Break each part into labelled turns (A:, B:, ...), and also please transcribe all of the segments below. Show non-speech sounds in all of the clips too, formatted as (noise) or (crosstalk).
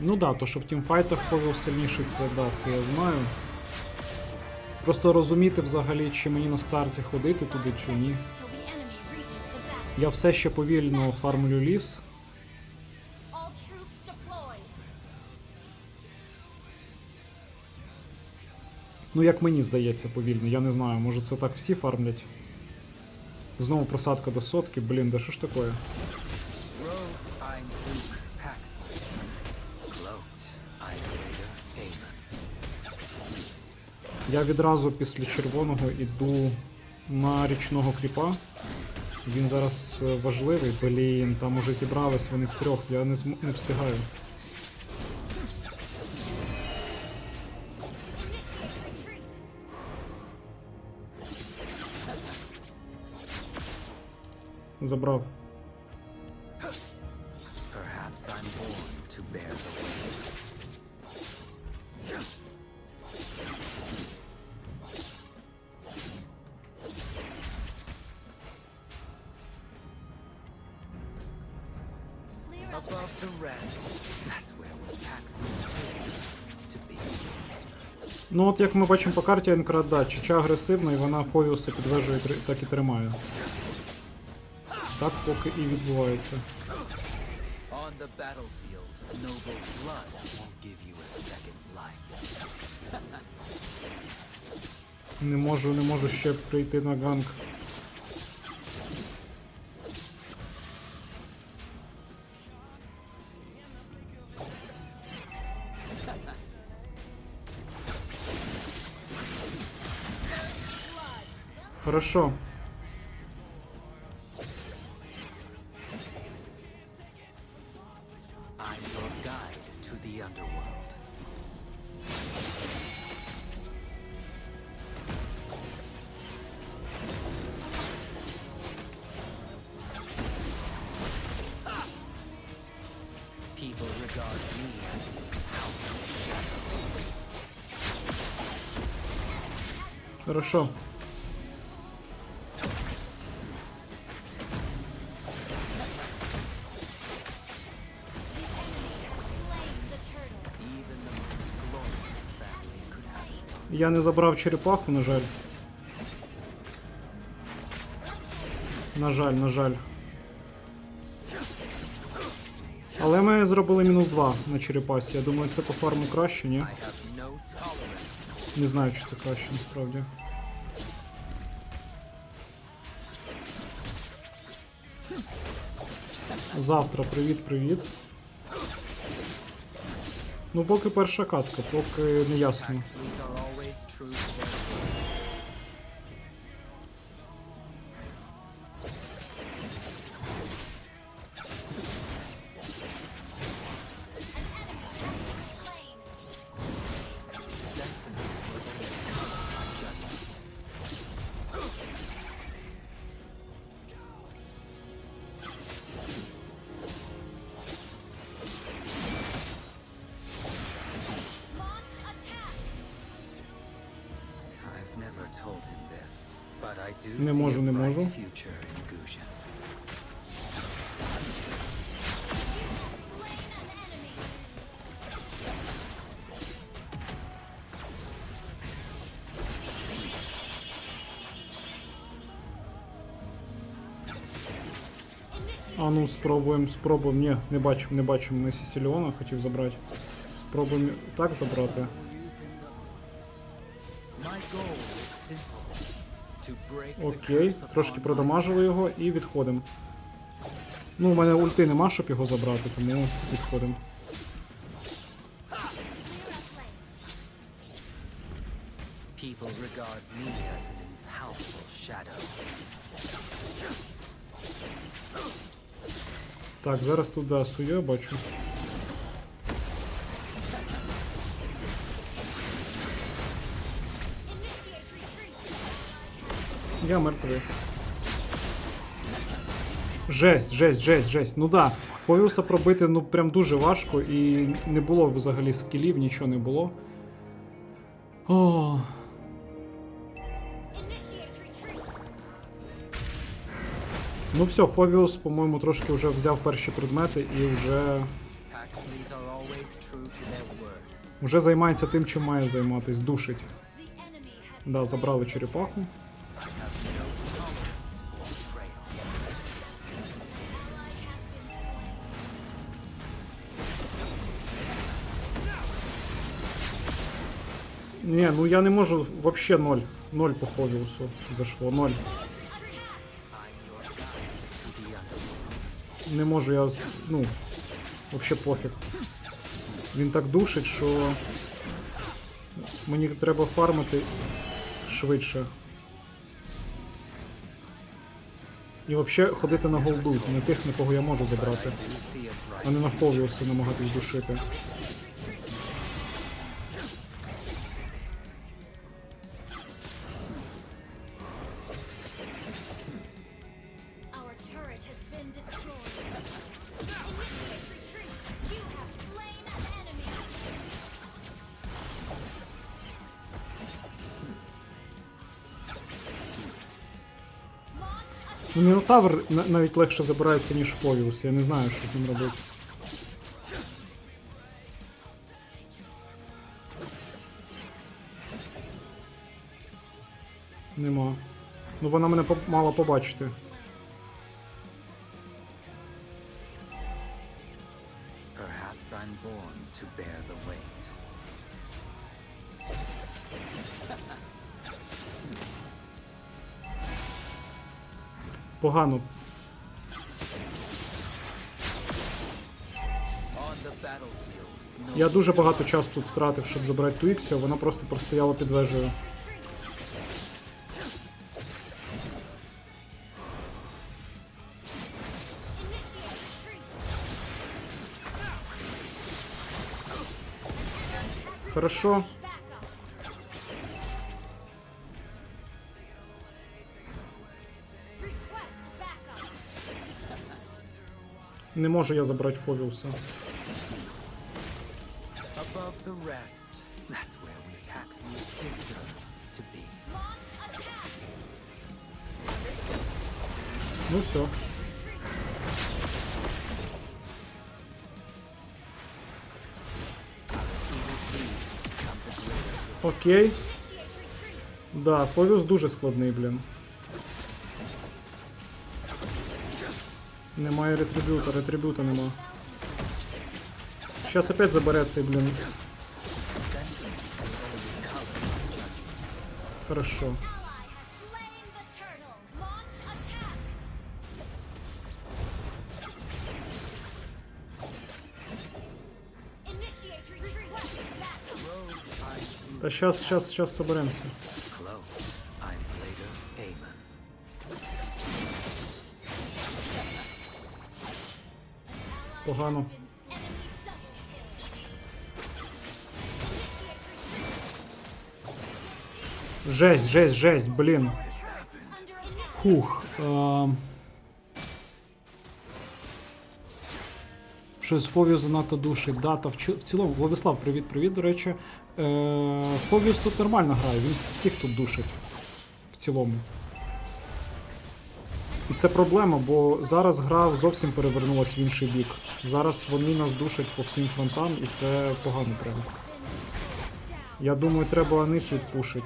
A: Ну да, то що в тімфайтах Фовіус сильніший, це да, це я знаю. Просто розуміти взагалі, чи мені на старті ходити туди, чи ні. Я все ще повільно фармлю ліс. Ну, як мені здається, повільно. Я не знаю, може це так всі фармлять. Знову просадка до сотки, блін, да що ж таке? Я відразу після червоного іду на річного кріпа. Він зараз е, важливий, блін, там уже зібрались вони втрьох, я не, зм... не встигаю. Забрав.
B: Perhaps I'm born to bear the weight.
A: Ну от як ми бачимо по карті Енкрат, да, Чича агресивна і вона Фовіуса підвежує так і тримає. Так поки і відбувається. Не можу, не можу ще прийти на ганг.
B: Shadow.
A: Хорошо. Я не забрав черепаху, на жаль. На жаль, на жаль. Але ми зробили мінус 2 на черепасі. Я думаю, це по фарму краще, ні? Не знаю, чи це краще насправді. Завтра, привіт, привіт. Ну, поки перша катка, поки не ясно. Не можу, не можу. А ну, спробуємо, спробуємо. Ні, не бачимо, не бачимо. Ми Сісіліона хотів забрати. Спробуємо так забрати. Окей, трошки продамажили його і відходимо. Ну, у мене ульти нема, щоб його забрати, тому відходимо.
B: People regard me as an impalpable shadow.
A: Так, зараз туди сує, бачу. Я мертвий. Жесть, жесть, жесть, жесть. Ну да. Фовіуса пробити ну прям дуже важко і не було взагалі скілів, нічого не було. О, ну все, Фовіус, по-моєму, трошки вже взяв перші предмети і вже. Уже займається тим, чим має займатись, душить. Да, забрали черепаху. Ні, ну я не можу вообще ноль. Ноль по Ховіусу зашло, ноль. Не можу я. Ну, вообще пофіг. Він так душить, що. Мені треба фармити швидше. І взагалі ходити на голду, не тих, на кого я можу забрати, а не на Фовіуси намагатись душити. Мінотавр навіть легше забирається, ніж Фовіус, я не знаю, що з ним робити. Нема. Ну вона мене мала побачити.
B: Perhaps I'm born to bear the
A: Погано. Я дуже багато часу тут втратив, щоб забрати ту Іксію, вона просто простояла під вежею. Хорошо. Не можу я забрати Фовіуса.
B: above the rest. That's where we Haxleys deserve to be.
C: Launch attack.
A: Ну все.
B: Evil seed becomes a greater
A: Окей.
C: Initiate retreat.
A: Да, Фовіус дуже складний, блін. Немає ретриб'юта, ретриб'юта нема. Щас опять забере цей, блін. Хорошо.
C: Ally has slain the turtle.
A: Погано. Жесть, жесть, жесть, блін. Фух. Е... Щось Фовіус занадто душить. Дата в, в цілому. Владислав, привіт, привіт, до речі. Е... Фовіус тут нормально грає, він всіх тут душить. В цілому. І це проблема, бо зараз гра зовсім перевернулась в інший бік. Зараз вони нас душать по всім фронтам, і це погано прямо. Я думаю, треба Анис відпушить.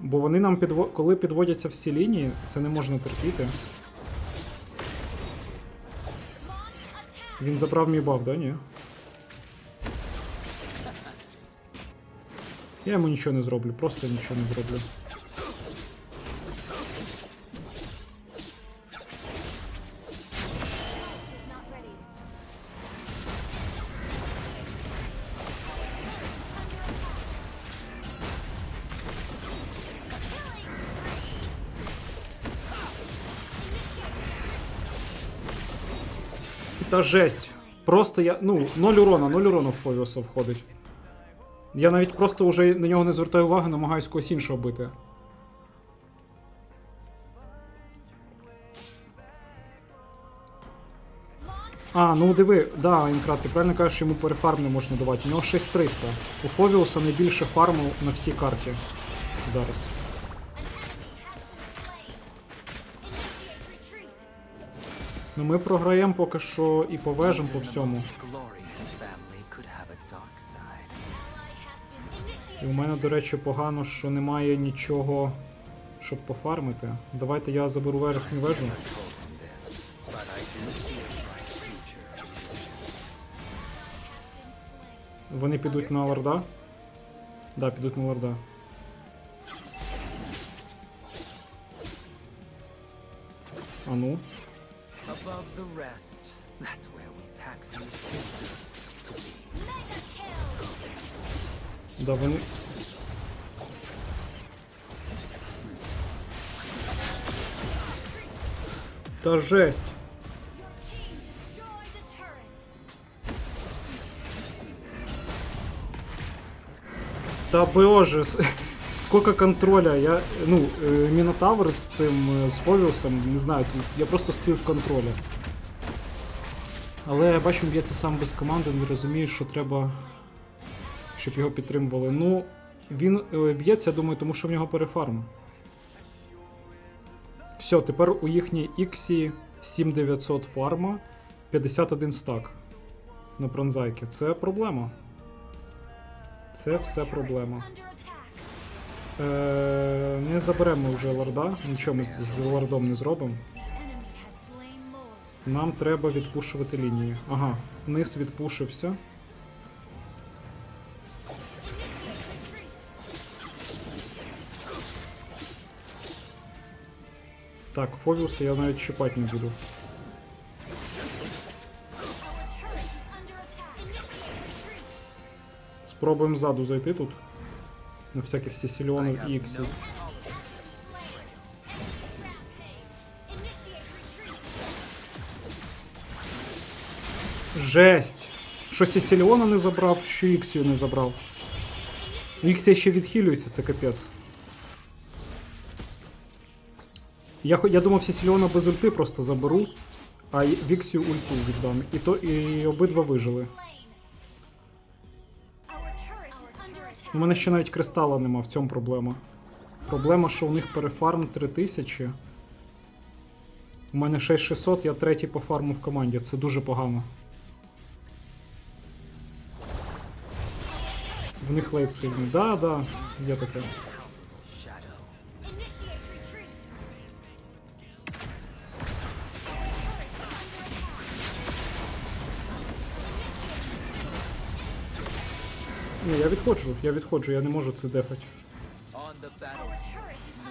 A: Бо вони нам підво... коли підводяться всі лінії, це не можна терпіти. Він забрав мій баф, да? Ні? Я йому нічого не зроблю, просто нічого не зроблю. Та жесть. Просто я. Ну, 0 урона, 0 урона в Фовіуса входить. Я навіть просто вже на нього не звертаю уваги, намагаюсь когось іншого бити. А, ну диви, да, Інкрат, ти правильно кажеш, йому перефарм не можна давати. У нього 6300. У Фовіуса найбільше фарму на всій карті зараз. Ну ми програємо поки що і по вежам по всьому. І у мене, до речі, погано, що немає нічого, щоб пофармити. Давайте я заберу верхню вежу. Вони підуть на лорда? Да, підуть на лорда. А ну.
B: Above the rest, that's where we Paxley's kids to be.
A: Да, вони. Та жесть. Та боже, сколько контроля. Я. Ну, е, Мінотавр з цим е, з Фовіусом, не знаю, я просто стою в контролі. Але я бачу, б'ється сам без команди, не розумію, що треба, щоб його підтримували. Ну, він е, б'ється, я думаю, тому що в нього перефарм. Все, тепер у їхній Іксі 7900 фарма, 51 стак на бронзайки. Це проблема. Це все проблема. Е, не заберемо вже лорда, нічого ми з, лордом не зробимо. Нам треба відпушувати лінії. Ага, низ відпушився. Так, Фовіуса я навіть чіпати не буду. Спробуємо ззаду зайти тут. На всяких і іксів.
C: Rampage. Initiate retreat.
A: Жесть! Що Сісільона не забрав, що Іксію не забрав. Іксія ще відхилюється, це капець. Я, я думав, Сісільона без ульти просто заберу, а Віксію ульту віддам. І, то, і обидва вижили. У мене ще навіть кристала нема, в цьому проблема. Проблема, що у них перефарм 3000. У мене 6600, я третій по фарму в команді. Це дуже погано. В них лейт сильний. Да, да, є таке. Я відходжу, я відходжу, я не можу це дефать.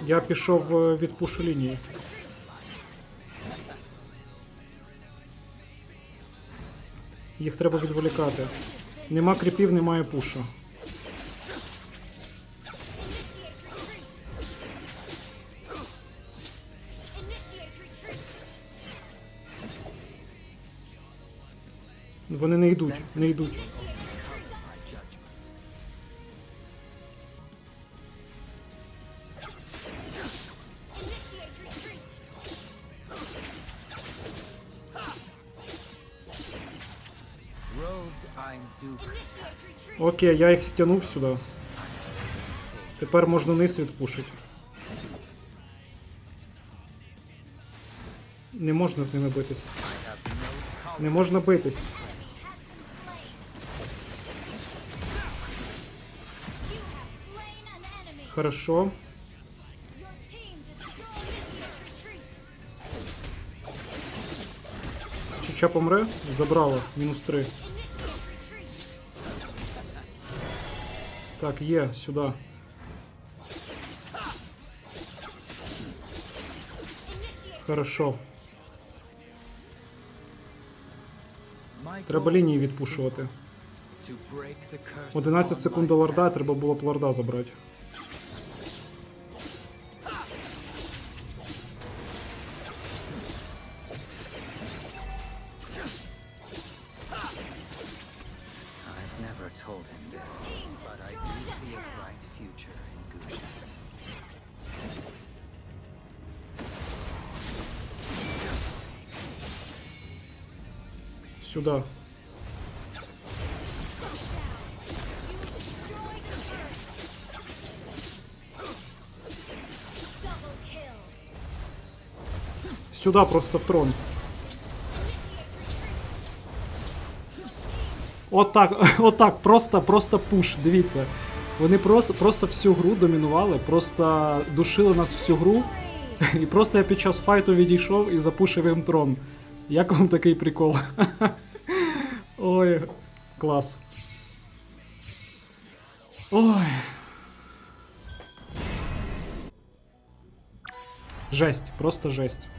A: Я пішов е, від пушу лінії. Їх треба відволікати. Нема кріпів, немає пуша. Вони не йдуть, не йдуть. Окей, я їх стягнув сюди. Тепер можна низ відпушити. Не можна з ними битись. Не можна битись. Хорошо. Чича помре? Забрала. Мінус 3. Так, є, сюди. Хорошо. Треба лінії відпушувати.
B: to break the curse
A: 11 секунд до лорда, треба було б лорда забрати.
C: Сюда.
A: Сюда просто в трон. Отак, (laughs) от отак, просто просто пуш, дивіться. Вони просто просто всю гру домінували, просто душили нас всю гру. (laughs) І просто я під час файту відійшов і запушив їм трон. Як вам такий прикол? (laughs) Ой, клас. Ой. Жесть, просто жесть.